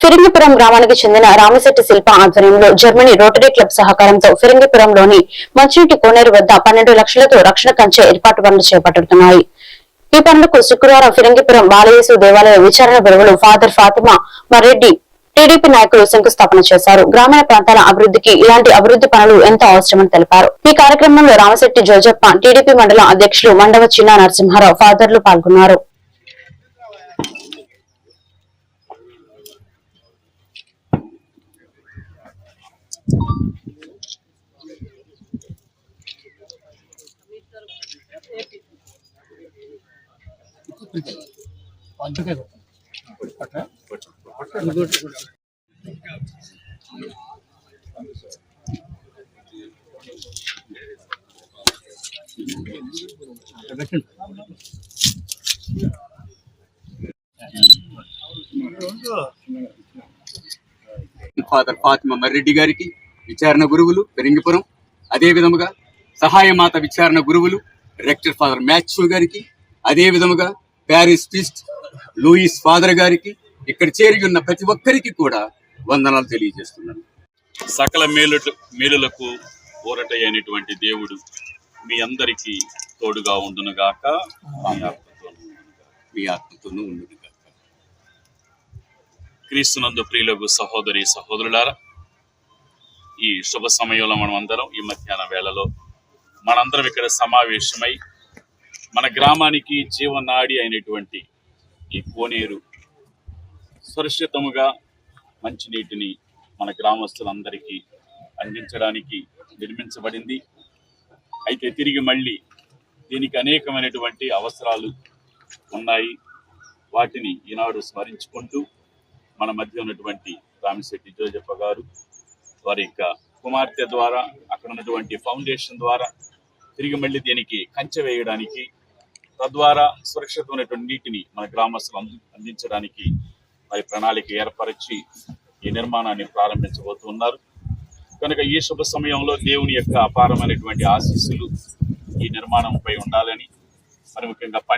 ఫిరంగిపురం గ్రామానికి చెందిన రామశెట్టి శిల్ప ఆధ్వర్యంలో జర్మనీ రోటరీ క్లబ్ సహకారంతో ఫిరంగిపురంలోని మంచినీటి కోనేరు వద్ద పన్నెండు లక్షలతో రక్షణ కంచె ఏర్పాటు పనులు చేపట్టుతున్నాయి. ఈ పనులకు శుక్రవారం ఫిరంగిపురం బాలయేసు దేవాలయ విచారణ గురువులు ఫాదర్ ఫాతిమా మరెడ్డి టీడీపీ నాయకులు శంకుస్థాపన చేశారు. గ్రామీణ ప్రాంతాల అభివృద్ధికి ఇలాంటి అభివృద్ధి పనులు ఎంతో అవసరమని తెలిపారు. ఈ కార్యక్రమంలో రామశెట్టి జోజప్ప టీడీపీ మండల అధ్యక్షులు మండవ చిన్న నరసింహారావు ఫాదర్లు పాల్గొన్నారు. ఫాదర్ ఫాతిమా మర్రెడ్డి గారికి విచారణ గురువులు పెరింగిపురం అదే విధముగా సహాయమాత విచారణ గురువులు రెక్టర్ ఫాదర్ మ్యాథ్యూ గారికి అదే విధముగా ప్యారిస్ ప్రిస్ట్ లూయిస్ ఫాదర్ గారికి ఇక్కడ చేరి ఉన్న ప్రతి ఒక్కరికి కూడా వందనాలు తెలియజేస్తున్నాను. సకల మేలు మేలులకు ఊరట అయినటువంటి దేవుడు మీ అందరికీ తోడుగా ఉండునుగాక. మీ ఆత్మతోను ఉండునుగాక. మీ ఆత్మతోనూ ఉన్నది కాక క్రీస్తునందు ప్రియులకు సహోదరి సహోదరులారా ఈ శుభ సమయంలో మనం అందరం ఈ మధ్యాహ్న వేళలో మనందరం ఇక్కడ సమావేశమై మన గ్రామానికి జీవనాడి అయినటువంటి ఈ కోనేరు సురక్షితముగా మంచినీటిని మన గ్రామస్తులందరికీ అందించడానికి నిర్మించబడింది. అయితే తిరిగి మళ్ళీ దీనికి అనేకమైనటువంటి అవసరాలు ఉన్నాయి. వాటిని ఈనాడు స్మరించుకుంటూ మన మధ్య ఉన్నటువంటి రామిశెట్టి జోజప్ప గారు వారి యొక్క కుమార్తె ద్వారా అక్కడ ఉన్నటువంటి ఫౌండేషన్ ద్వారా తిరిగి మళ్ళీ దీనికి కంచె వేయడానికి తద్వారా సురక్షితమైనటువంటి నీటిని మన గ్రామస్తులు అందించడానికి మరి ప్రణాళిక ఏర్పరిచి ఈ నిర్మాణాన్ని ప్రారంభించబోతున్నారు. కనుక ఈ శుభ సమయంలో దేవుని యొక్క అపారమైనటువంటి ఆశీస్సులు ఈ నిర్మాణంపై ఉండాలని మరి ముఖ్యంగా పని